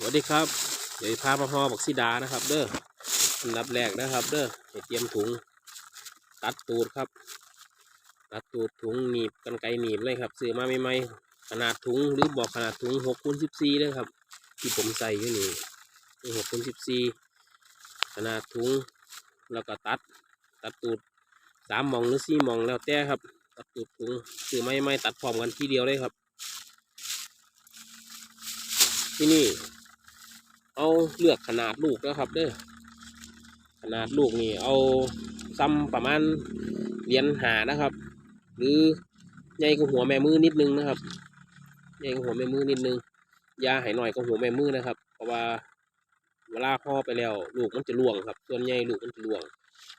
สวัสดีครับ เดี๋ยวพามาห่อบักซีดานะครับ เด้ออันดับแรกนะครับ เด้อเตรียมถุง ตัดตูดครับ ตัดตูดถุงหนีบกันไกหนีบเลยครับซื้อมาใหม่ๆขนาดถุงหรือบอกขนาดถุงหกคูณสิบสี่เลยครับ ที่ผมใส่อยู่นี่หกคูณสิบสี่ขนาดถุงแล้วก็ตัด ตัดตูดสามหมองหรือสี่หมองแล้วแต่ครับ ตัดตูดถุงซื้อไม่ไม่ตัดพร้อมกันทีเดียวเลยครับ ที่นี่ เอาเลือกขนาดลูกนะครับเด้อขนาดลูกนี่เอาซ้ำประมาณเหรียญหานะครับ หรือใหญ่กว่าหัวแม่มือนิดนึงนะครับใหญ่กว่าหัวแม่มือนิดนึงยาให้หน่อยกว่าหัวแม่มือนะครับ เพราะว่าเวลาห่อไปแล้ว ลูกมันจะล่วงครับ ส่วนใหญ่ลูกมันจะล่วง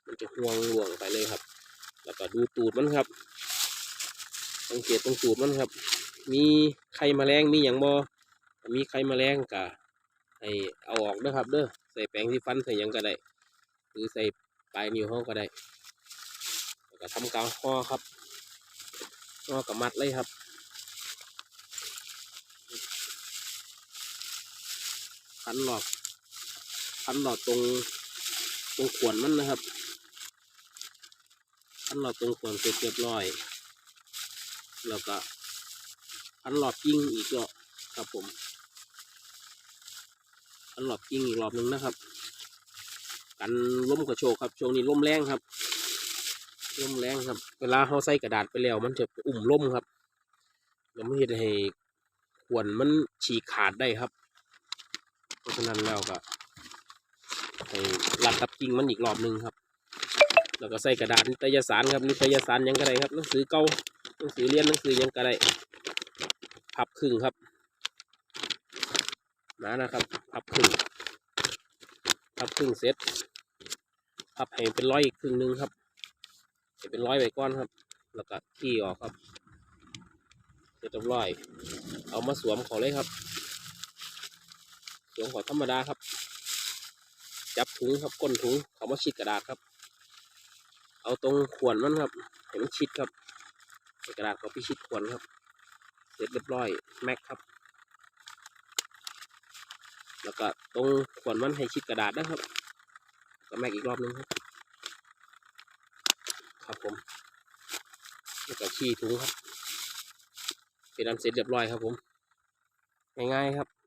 มันจะห่วงล่วงไปเลยครับ แล้วก็ดูตูดมันครับสังเกตตรงตูดมันครับ มีไข่แมลงมีอย่างบอมีไข่แมลงกะ ให้เอาออกนะครับเด้อใส่แปรงที่ฟันใส่ยังก็ได้ หรือใส่ปลายนิ้วเขาก็ได้แล้วก็ทำกาวห่อครับห่อกับมัดเลยครับพันหลอดพันหลอดตรงตรงขวนมันนะครับพันหลอดตรงขวนเสร็จเรียบร้อยแล้วก็พันหลอดยิ่งอีกก็ครับผม อันหลอบยิงอีกรอบหนึ่งนะครับ กันล้มกระโชกครับช่วงนี้ล้มแรงครับล้มแรงครับ เวลาเขาใส่กระดาษไปแล้ว มันจะอุ่มล้มครับแล้วมันเห็นให้ขวนมันฉีกขาดได้ครับ เพราะฉะนั้นแล้วก็ให้รัดกับกิ่งมันอีกรอบหนึ่งครับ แล้วก็ใส่กระดาษนิตยสารครับนิตยสารยังก็ได้ครับหนังสือเก่าหนังสือเรียนหนังสือยังก็ได้พับครึ่งครับ มานะครับ พับครึ่งพับครึ่งเสร็จพับให้เป็นร้อยอีกครึ่งหนึ่งครับให้เป็นร้อยไว้ก้อนครับ แล้วก็ขี้ออกครับเสร็จเรียบร้อย เอามาสวมขอเลยครับ สวมขอธรรมดาครับ จับถุงครับก้นถุงเขามาชิดกระดาษครับ เอาตรงขวนมันครับให้มันชิดครับกระดาษเขาพิชิดขวนครับ เสร็จเรียบร้อยแม็กครับ แล้วก็ตรงขวนมันให้ชิดกระดาษนะครับก็แม็กอีกรอบนึงครับ ครับผม แล้วก็ขี้ถุงครับเป็นอันเสร็จเรียบร้อยครับผม ง่ายๆครับ